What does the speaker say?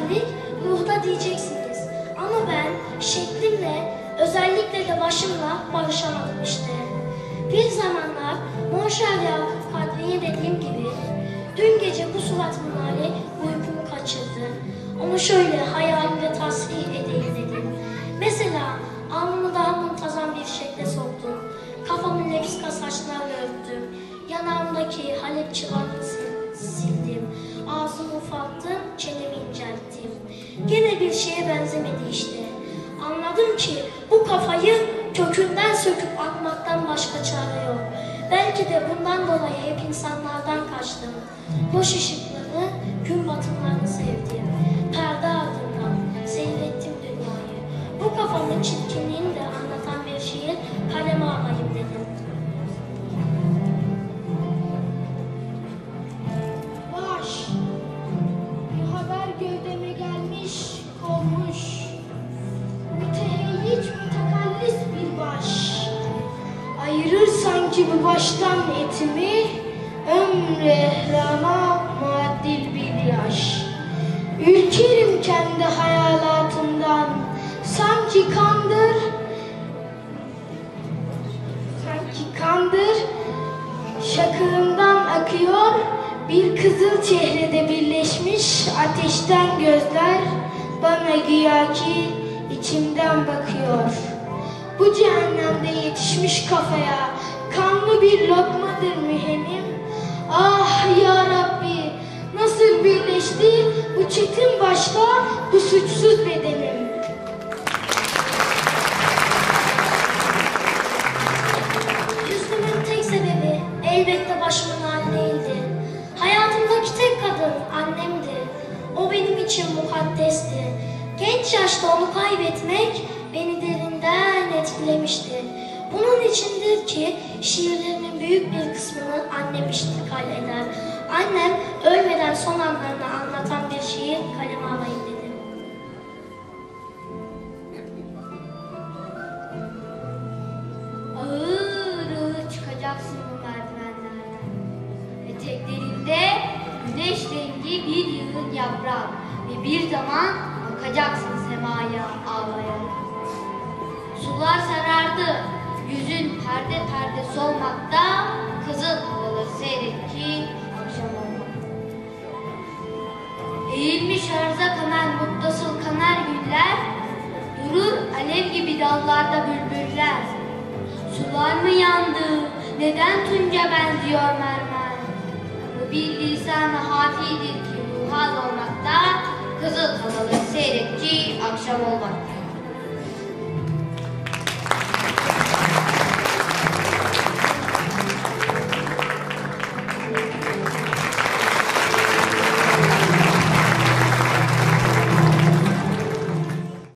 güzellik ruhta diyeceksiniz. Ama ben şeklimle özellikle de başımla barışamadım işte. Bir zamanlar Monşer Yakup Kadriye dediğim gibi dün gece bu suratımın hali uykumu kaçırdı. Onu şöyle hayalimde tasvir edeyim dedim. Mesela alnımı daha muntazam bir şekle soktum. Kafamı leksika saçlarla örttüm. Yanağımdaki Halep sil- sildim. Gene bir şeye benzemedi işte. Anladım ki bu kafayı kökünden söküp atmaktan başka çare yok. Belki de bundan dolayı hep insanlardan kaçtım. Boş ışıkları, gün batımlarını sevdim. Perde ardından seyrettim dünyayı. Bu kafamın çirkinliğini de Bu baştan etimi, ömrü ehrama muaddil bir yaş. Ürkerim kendi hayalatımdan, sanki kandır, sanki kandır, Şakığından akıyor bir kızıl çehrede birleşmiş ateşten gözler bana güya ki içimden bakıyor. Bu cehennemde yetişmiş kafaya kanlı bir lokmadır mühennim. Ah ya Rabbi nasıl birleşti bu çetin başta bu suçsuz bedenim. Üzgünün tek sebebi elbette başımın hali değildi. Hayatımdaki tek kadın annemdi. O benim için mukaddesti. Genç yaşta onu kaybetmek beni derinden etkilemişti. Bunun içindir ki şiirlerimin büyük bir kısmını annem iştikal eder. Annem ölmeden son anlarını anlatan bir şiir kaleme alayım dedim. Ağır ağır çıkacaksın bu merdivenlerden. Eteklerinde güneş rengi bir yığın yaprak ve bir zaman bakacaksın semaya ağlayarak. Sular sarardı, yüzün perde perde solmakta, kızıl havalı seyret ki akşam olmak. Eğilmiş arza kanar muttasıl kanar güller, durur alev gibi dallarda bülbüller. Sular mı yandı? Neden tunca benziyor mermer? Bu bir lisan-ı hafidir ki ruhal olmakta, kızıl havalı seyretçi akşam olmakta.